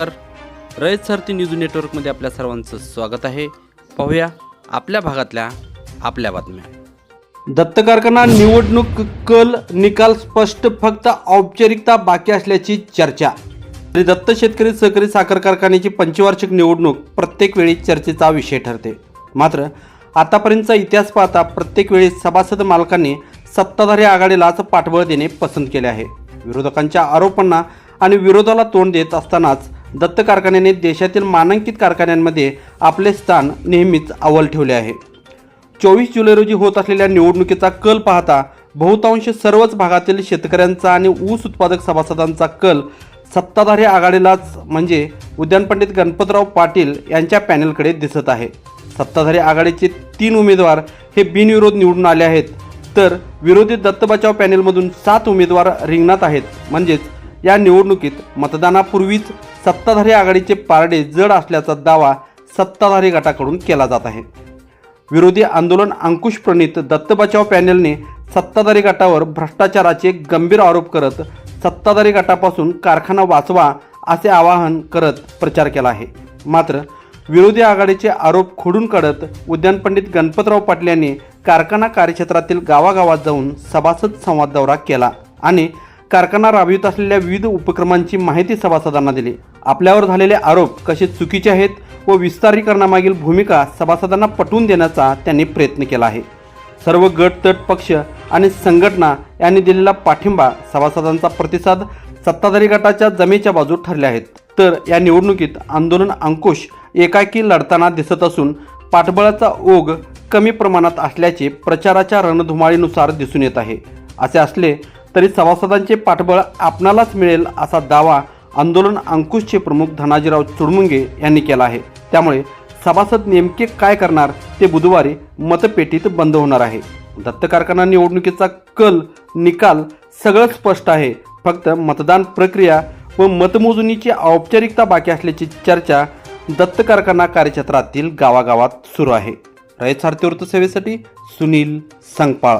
तर रयत सारथी न्यूज नेटवर्कमध्ये आपल्या सर्वांचं स्वागत आहे. पाहूया आपल्या भागातल्या आपल्या बातम्या. दत्त कारखाना निवडणूक कल निकाल स्पष्ट फक्त औपचारिकता बाकी असल्याची चर्चा. श्री दत्त शेतकरी सहकारी साखर कारखान्याची पंचवार्षिक निवडणूक प्रत्येक वेळी चर्चेचा विषय ठरते. मात्र आतापर्यंतचा इतिहास पाहता प्रत्येक वेळी सभासद मालकांनी सत्ताधारी आघाडीलाच पाठबळ देणे पसंत केले आहे. विरोधकांच्या आरोपांना आणि विरोधाला तोंड देत असतानाच दत्त कारखान्याने देशातील मानांकित कारखान्यांमध्ये आपले स्थान नेहमीच अव्वल ठेवले आहे. चोवीस जुलै रोजी होत असलेल्या निवडणुकीचा कल पाहता बहुतांश सर्वच भागातील शेतकऱ्यांचा आणि ऊस उत्पादक सभासदांचा कल सत्ताधारी आघाडीलाच म्हणजे उद्यान पंडित गणपतराव पाटील यांच्या पॅनलकडे दिसत आहे. सत्ताधारी आघाडीचे तीन उमेदवार हे बिनविरोध निवडून आले आहेत. तर विरोधी दत्त बचाव पॅनेलमधून सात उमेदवार रिंगणात आहेत. म्हणजेच या निवडणुकीत मतदानापूर्वीच सत्ताधारी आघाडीचे पारडे जड असल्याचा दावा सत्ताधारी गटाकडून केला जात आहे. विरोधी आंदोलन अंकुश प्रणित दत्त बचाव पॅनेलने सत्ताधारी गटावर भ्रष्टाचाराचे गंभीर आरोप करत सत्ताधारी गटापासून कारखाना वाचवा असे आवाहन करत प्रचार केला आहे. मात्र विरोधी आघाडीचे आरोप खोडून काढत उद्यान पंडित गणपतराव पाटील यांनी कारखाना कार्यक्षेत्रातील गावागावात जाऊन सभासद संवाद दौरा केला आणि कारखाना राबवित असलेल्या विविध उपक्रमांची माहिती सभासदांना दिली. आपल्यावर झालेले आरोप कसे चुकीचे आहेत व विस्तारीकरणामागील भूमिका सभासदांना पटवून देण्याचा त्यांनी प्रयत्न केला आहे. सर्व गट तट पक्ष आणि संघटना यांनी दिलेला पाठिंबा सभासदांचा प्रतिसाद सत्ताधारी गटाच्या जमेच्या बाजू ठरले आहेत. तर या निवडणुकीत आंदोलन अंकुश एकाकी लढताना दिसत असून पाठबळाचा ओघ कमी प्रमाणात असल्याचे प्रचाराच्या रणधुमाळीनुसार दिसून येत आहे. असे असले तरी सभासदांचे पाठबळ आपणालाच मिळेल असा दावा आंदोलन अंकुशचे प्रमुख धनाजीराव चुडमुंगे यांनी केला आहे. त्यामुळे सभासद नेमके काय करणार ते बुधवारी मतपेटीत बंद होणार आहे. दत्त कारखाना निवडणुकीचा कल निकाल सगळं स्पष्ट आहे. फक्त मतदान प्रक्रिया व मतमोजणीची औपचारिकता बाकी असल्याची चर्चा दत्त कारखाना कार्यक्षेत्रातील गावागावात सुरू आहे. रयत सारथी वृत्तसेवेसाठी सुनील संगपाळ.